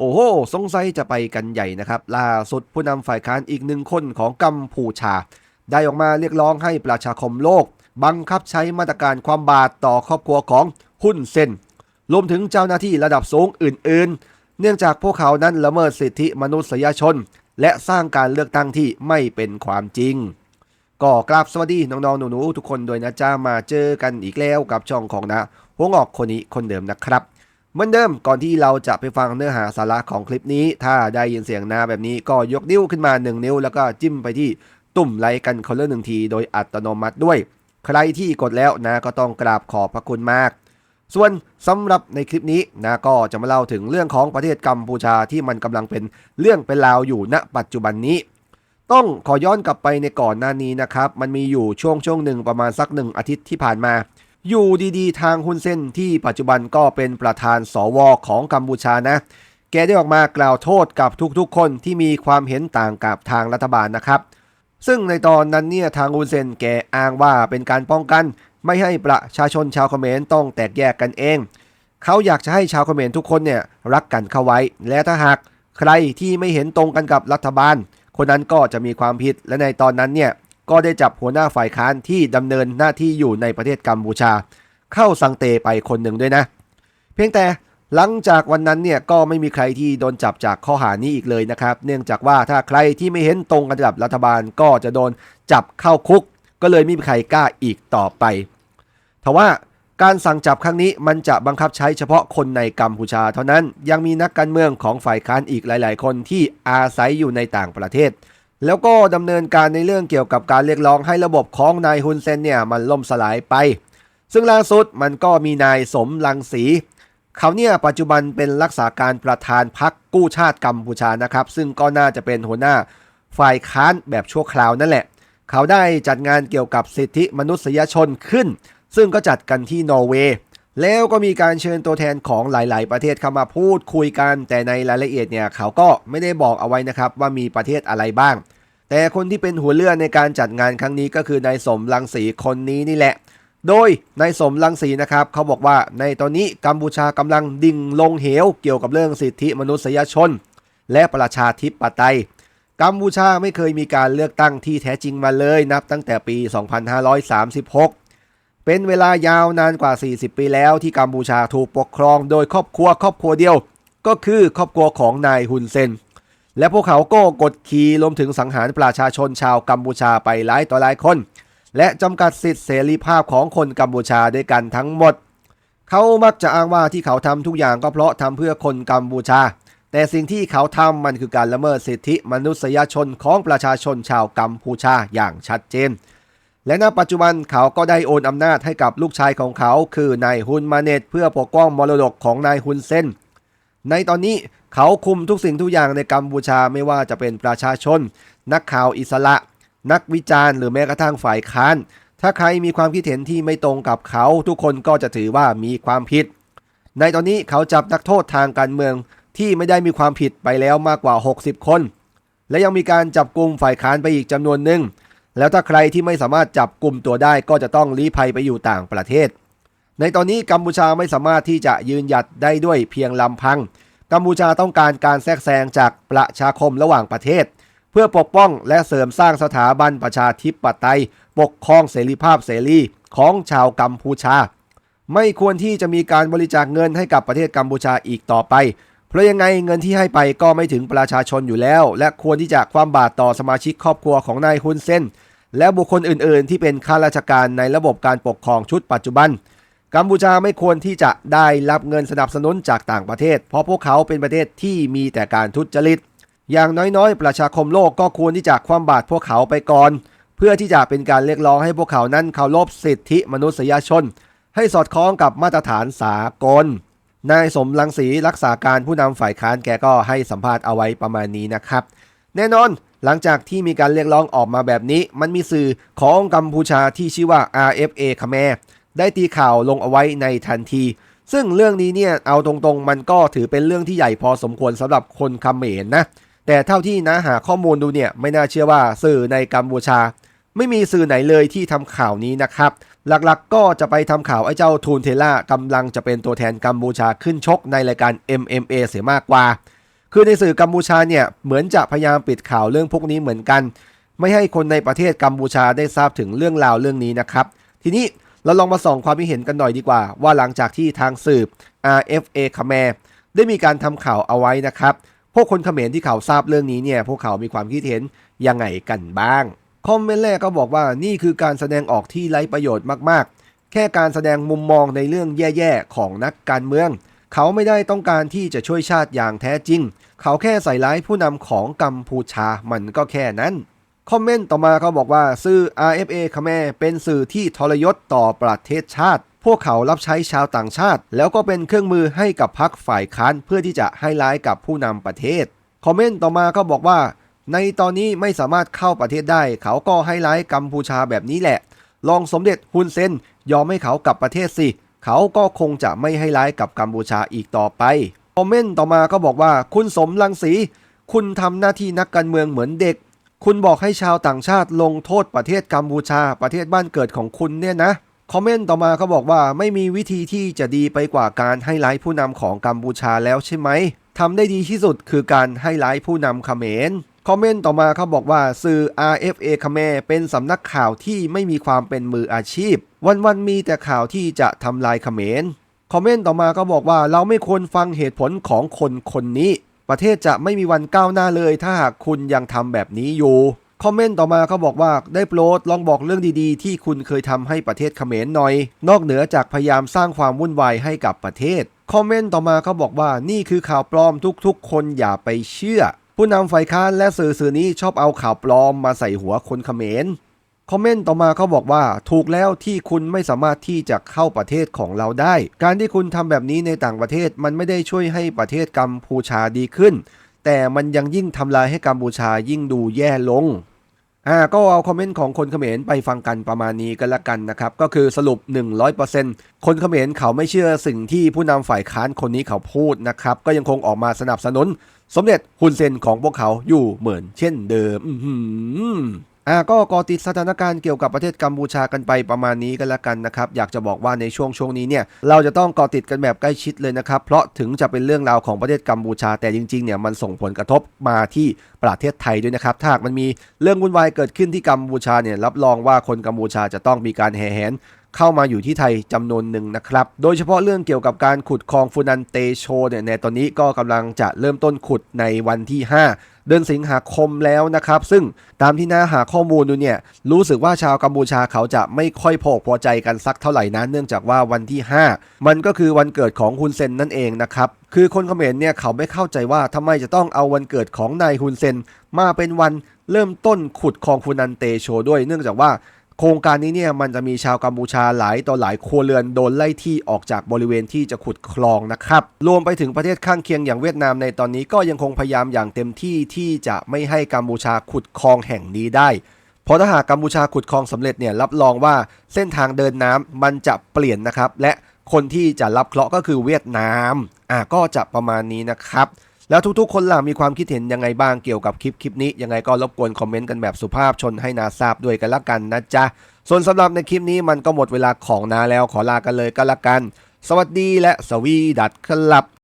โอ้โห สงสัยจะไปกันใหญ่นะครับ ล่าสุดผู้นำฝ่ายค้านอีกหนึ่งคนของกัมพูชา ได้ออกมาเรียกร้องให้ประชาคมโลก บังคับใช้มาตรการความบาดต่อครอบครัวของหุ้นเซนรวมถึงเจ้าหน้าที่ระดับสูงอื่น ๆ เนื่องจากพวกเขานั้นละเมิดสิทธิมนุษยชน และสร้างการเลือกตั้งที่ไม่เป็นความจริง ก็กราบสวัสดีน้องๆหนูๆทุกคนโดยนะจ้ามาเจอกันอีกแล้วกับช่องของนะหัวงอกคนนี้คนเดิมนะครับ เหมือนเดิมก่อนที่เราจะไปฟังเนื้อหาสาระของคลิปนี้ ถ้าได้ยินเสียงนาแบบนี้ก็ยกนิ้วขึ้นมา 1 นิ้ว แล้วก็จิ้มไปที่ตุ่มไลค์กันคนละหนึ่งที โดยอัตโนมัติด้วย ใครที่กดแล้วนะก็ต้องกราบขอบพระคุณมาก ส่วนสำหรับในคลิปนี้นะก็จะมาเล่าถึงเรื่องของประเทศกัมพูชาที่มันกำลังเป็นเรื่องเป็นราวอยู่ณปัจจุบันนี้ต้องขอย้อนกลับไปในก่อนหน้านี้นะครับ มันมีอยู่ช่วงช่วงหนึ่งประมาณสักหนึ่งอาทิตย์ที่ผ่านมา อยู่ดีๆ ทางฮุนเซนที่ปัจจุบันก็เป็นประธานสวของกัมพูชานะ แกได้ออกมากล่าวโทษกับทุกๆ คนที่มีความเห็นต่างกับทางรัฐบาลนะครับ ซึ่งในตอนนั้นเนี่ยทางฮุนเซนแกอ้างว่าเป็นการป้องกัน ไม่ให้ประชาชนชาวเขมรต้องแตกแยกกันเอง เขาอยากจะให้ชาวเขมรทุกคนเนี่ยรักกันเข้าไว้ และถ้าหากใครที่ไม่เห็นตรงกันกับรัฐบาล คนนั้นก็จะมีความผิดและในตอนนั้นเนี่ย ก็ได้จับหัวหน้าฝ่ายค้านที่ดำเนินหน้าที่อยู่ในประเทศกัมพูชา เข้าสังเตไปคนหนึ่งด้วยนะ เพียงแต่หลังจากวันนั้นเนี่ยก็ไม่มีใครที่โดนจับจากข้อหานี้อีกเลยนะครับ เนื่องจากว่าถ้าใครที่ไม่เห็นตรงกันกับรัฐบาลก็จะโดนจับเข้าคุก ก็เลยไม่มีใครกล้าอีกต่อไปทว่าการสั่งจับครั้งนี้มันจะบังคับใช้เฉพาะคนในกัมพูชา เท่านั้นยังมีนักการเมืองของฝ่ายค้านอีกหลาย ๆ คนที่อาศัยอยู่ในต่างประเทศ แล้วก็ดำเนินการในเรื่องเกี่ยวกับการเรียกร้องให้ระบบของนายฮุนเซนเนี่ยมันล่มสลายไป ซึ่งล่าสุดมันก็มีนายสมรังสี เขาเนี่ยปัจจุบันเป็นรักษาการประธานพรรคกู้ชาติกัมพูชานะครับ ซึ่งก็น่าจะเป็นหัวหน้าฝ่ายค้านแบบชั่วคราวนั่นแหละ เขาได้จัดงานเกี่ยวกับสิทธิมนุษยชนขึ้น ซึ่งก็จัดกันที่นอร์เวย์ แล้วก็มีการเชิญตัวแทนของหลาย ๆ ประเทศเข้ามาพูดคุยกัน แต่ในรายละเอียดเนี่ยเขาก็ไม่ได้บอกเอาไว้นะครับว่ามีประเทศอะไรบ้าง แต่คนที่เป็นหัวเรือในการจัดงานครั้งนี้ก็คือนายสมรังสีคนนี้นี่แหละ โดยนายสมรังสีนะครับเขาบอกว่าในตอนนี้กัมพูชากำลังดิ่งลงเหวเกี่ยวกับเรื่องสิทธิมนุษยชน และประชาธิปไตยกัมพูชาไม่เคยมีการเลือกตั้งที่แท้จริงมาเลยนับตั้งแต่ปี 2536 เป็นเวลายาวนานกว่า 40 ปีแล้วที่กัมพูชาถูกปกครองโดยครอบครัวครอบครัวเดียว ก็คือครอบครัวของนายฮุนเซน และพวกเขาก็กดขี่รวมถึงสังหารประชาชนชาวกัมพูชาไปหลายต่อหลายคน และจำกัดสิทธิเสรีภาพของคนกัมพูชาด้วยกันทั้งหมด เขามักจะอ้างว่าที่เขาทำทุกอย่างก็เพราะทำเพื่อคนกัมพูชา แต่สิ่งที่เขาทำมันคือการละเมิดสิทธิมนุษยชนของประชาชนชาวกัมพูชาอย่างชัดเจน และณปัจจุบันเขาก็ได้โอนอำนาจให้กับลูกชายของเขา คือนายฮุนมาเนตเพื่อปกป้องมรดกของนายฮุนเซนในตอนนี้เขาคุมทุกสิ่งทุกอย่างในกัมพูชาไม่ว่าจะเป็นประชาชน นักข่าวอิสระ นักวิจารณ์หรือแม้กระทั่งฝ่ายค้าน ถ้าใครมีความคิดเห็นที่ไม่ตรงกับเขาทุกคนก็จะถือว่ามีความผิด ในตอนนี้เขาจับนักโทษทางการเมืองที่ไม่ได้มีความผิดไปแล้วมากกว่า 60 คน และยังมีการจับกลุ่มฝ่ายค้านไปอีกจำนวนหนึ่ง แล้วถ้าใครที่ไม่สามารถจับกลุ่มตัวได้ก็จะต้องลี้ภัยไปอยู่ต่างประเทศ ในตอนนี้กัมพูชาไม่สามารถที่จะยืนหยัดได้ด้วยเพียงลำพัง กัมพูชาต้องการการแทรกแซงจากประชาคมระหว่างประเทศ เพื่อปกป้องและเสริมสร้างสถาบันประชาธิปไตย ปกครองเสรีภาพเสรีของชาวกัมพูชา ไม่ควรที่จะมีการบริจาคเงินให้กับประเทศกัมพูชาอีกต่อไปเพราะยังไงเงินที่ให้ไปก็ไม่ถึงประชาชนอยู่แล้ว และควรที่จะความบาตรต่อสมาชิกครอบครัวของนายฮุนเซน และบุคคลอื่น ๆ ที่เป็นข้าราชการในระบบการปกครองชุดปัจจุบัน กัมพูชาไม่ควรที่จะได้รับเงินสนับสนุนจากต่างประเทศ เพราะพวกเขาเป็นประเทศที่มีแต่การทุจริต อย่างน้อยๆ ประชาคมโลกก็ควรที่จะความบาตรพวกเขาไปก่อน เพื่อที่จะเป็นการเรียกร้องให้พวกเขานั้นเคารพสิทธิมนุษยชน ให้สอดคล้องกับมาตรฐานสากล นายสมรังสีรักษาการผู้นำฝ่ายค้านแกก็ให้สัมภาษณ์เอาไว้ประมาณนี้นะครับ แน่นอน หลังจากที่มีการเรียกร้องออกมาแบบนี้ มันมีสื่อของกัมพูชาที่ชื่อว่า RFA คแมได้ตีข่าวลงเอาไว้ในทันที ซึ่งเรื่องนี้เนี่ยเอาตรงๆ มันก็ถือเป็นเรื่องที่ใหญ่พอสมควรสำหรับคนคเมรนะแต่เท่าที่นะหาข้อมูลดูเนี่ยไม่น่าเชื่อว่าสื่อในกัมพูชา ไม่มีสื่อไหนเลยที่ทำข่าวนี้นะครับ หลักๆก็จะไปทำข่าวไอ้เจ้าทูนเทล่ากำลังจะเป็นตัวแทนกัมพูชาขึ้นชกในรายการ MMA เสียมากกว่า คือในสื่อกัมพูชาเนี่ยเหมือนจะพยายามปิดข่าวเรื่องพวกนี้เหมือนกัน ไม่ให้คนในประเทศกัมพูชาได้ทราบถึงเรื่องราวเรื่องนี้นะครับ ทีนี้เราลองมาส่องความคิดเห็นกันหน่อยดีกว่า ว่าหลังจากที่ทางสืบ RFA คแมได้มีการทำข่าวเอาไว้นะครับ พวกคนเขมรที่เขาทราบเรื่องนี้เนี่ยพวกเขามีความคิดเห็นยังไงกันบ้าง คอมเมนต์แรกก็บอกว่านี่คือการแสดงออกที่ไร้ประโยชน์มากๆ แค่การแสดงมุมมองในเรื่องแย่ๆ ของนักการเมือง เขาไม่ได้ต้องการที่จะช่วยชาติอย่างแท้จริง เขาแค่ใส่ร้ายผู้นำของกัมพูชามันก็แค่นั้น คอมเมนต์ต่อมาเขาบอกว่าสื่อ RFA คแม่เป็นสื่อที่ทรยศต่อประเทศชาติ พวกเขารับใช้ชาวต่างชาติ แล้วก็เป็นเครื่องมือให้กับพรรคฝ่ายค้านเพื่อที่จะให้ร้ายกับผู้นำประเทศ คอมเมนต์ต่อมาเขาบอกว่า ในตอนนี้ไม่สามารถเข้าประเทศได้ เขาก็ให้ร้ายกัมพูชาแบบนี้แหละ ลองสมเด็จฮุนเซนยอมให้เขากลับประเทศสิ เขาก็คงจะไม่ให้ร้ายกับกัมพูชาอีกต่อไป คอมเมนต์ต่อมาก็บอกว่าคุณสมรังสี คุณทำหน้าที่นักการเมืองเหมือนเด็ก คุณบอกให้ชาวต่างชาติลงโทษประเทศกัมพูชาประเทศบ้านเกิดของคุณเนี่ยนะคอมเมนต์ต่อมาเขาบอกว่าไม่มีวิธีที่จะดีไปกว่าการให้ร้ายผู้นำของกัมพูชาแล้วใช่ไหมทำได้ดีที่สุดคือการให้ร้ายผู้นำเขมร คอมเมนต์ต่อมาเขาบอกว่าสื่อ RFA คแมเป็นสำนักข่าวที่ไม่มีความเป็นมืออาชีพ วันๆมีแต่ข่าวที่จะทำลายเขมรคอมเมนต์ต่อมาก็บอกว่าเราไม่ควรฟังเหตุผลของคนคนนี้ ประเทศจะไม่มีวันก้าวหน้าเลยถ้าหากคุณยังทำแบบนี้อยู่คอมเมนต์ต่อมาเขาบอกว่าได้โปรดลองบอกเรื่องดีๆ ที่คุณเคยทำให้ประเทศเขมรหน่อย นอกเหนือจากพยายามสร้างความวุ่นวายให้กับประเทศคอมเมนต์ต่อมาเขาบอกว่านี่คือข่าวปลอมทุกๆ คนอย่าไปเชื่อ ผู้นำฝ่ายค้านและสื่อสื่อนี้ชอบเอาข่าวปลอมมาใส่หัวคนเขมร คอมเมนต์ต่อมาเขาบอกว่าถูกแล้วที่คุณไม่สามารถที่จะเข้าประเทศของเราได้ การที่คุณทำแบบนี้ในต่างประเทศมันไม่ได้ช่วยให้ประเทศกัมพูชาดีขึ้น แต่มันยังยิ่งทำลายให้กัมพูชายิ่งดูแย่ลง อ่าก็เอาคอมเมนต์ของคนเขมรไปฟังกันประมาณนี้กันละกันนะครับ ก็คือสรุป 100%คนเขมรเขาไม่เชื่อสิ่งที่ผู้นำฝ่ายค้านคนนี้เขาพูดนะครับ ก็ยังคงออกมาสนับสนุน สมเด็จฮุนเซนของพวกเขาอยู่เหมือนเช่นเดิม อ่าก็กอติดสถานการณ์เกี่ยวกับประเทศกัมพูชากันไปประมาณนี้กันละกันนะครับอยากจะบอกว่าในช่วงช่วงนี้เนี่ยเราจะต้องกอติดกันแบบใกล้ชิดเลยนะครับเพราะถึงจะเป็นเรื่องราวของประเทศกัมพูชา แต่จริงๆเนี่ยมันส่งผลกระทบมาที่ประเทศไทยด้วยนะครับถ้าหากมันมีเรื่องวุ่นวายเกิดขึ้นที่กัมพูชาเนี่ยรับรองว่าคนกัมพูชาจะต้องมีการแห่แหนเข้ามาอยู่ที่ไทยจำนวนหนึ่งนะครับ โดยเฉพาะเรื่องเกี่ยวกับการขุดคลองฟูนันเตโชเนี่ยในตอนนี้ก็กำลังจะเริ่มต้นขุดในวันที่ 5 เดือนสิงหาคมแล้วนะครับ ซึ่งตามที่น้าหาข้อมูลดูเนี่ยรู้สึกว่าชาวกัมพูชาเขาจะไม่ค่อยพอพอใจกันสักเท่าไหร่นะเนื่องจากว่าวันที่ 5 มันก็คือวันเกิดของฮุนเซนนั่นเองนะครับคือคนเขมรเนี่ยเขาไม่เข้าใจว่าทำไมจะต้องเอาวันเกิดของนายฮุนเซนมาเป็นวันเริ่มต้นขุดคลองฟูนันเตโชด้วย เนื่องจากว่า โครงการนี้เนี่ยมันจะมีชาวกัมพูชาหลายต่อหลายครัวเรือนโดนไล่ที่ออกจากบริเวณที่จะขุดคลองนะครับ รวมไปถึงประเทศข้างเคียงอย่างเวียดนามในตอนนี้ก็ยังคงพยายามอย่างเต็มที่ที่จะไม่ให้กัมพูชาขุดคลองแห่งนี้ได้ เพราะถ้าหากกัมพูชาขุดคลองสำเร็จเนี่ยรับรองว่าเส้นทางเดินน้ำมันจะเปลี่ยนนะครับ และคนที่จะรับเคราะห์ก็คือเวียดนามอะก็จะประมาณนี้นะครับ แล้วทุกๆ คนล่ะมีความคิดเห็นยังไงบ้างเกี่ยวกับคลิปคลิปนี้ ยังไงก็รบกวนคอมเมนต์กันแบบสุภาพชนให้นาทราบด้วยกันละกันนะจ๊ะ ส่วนสำหรับในคลิปนี้มันก็หมดเวลาของนาแล้วขอลากันเลยก็ละกัน สวัสดีและสวีดัตครับ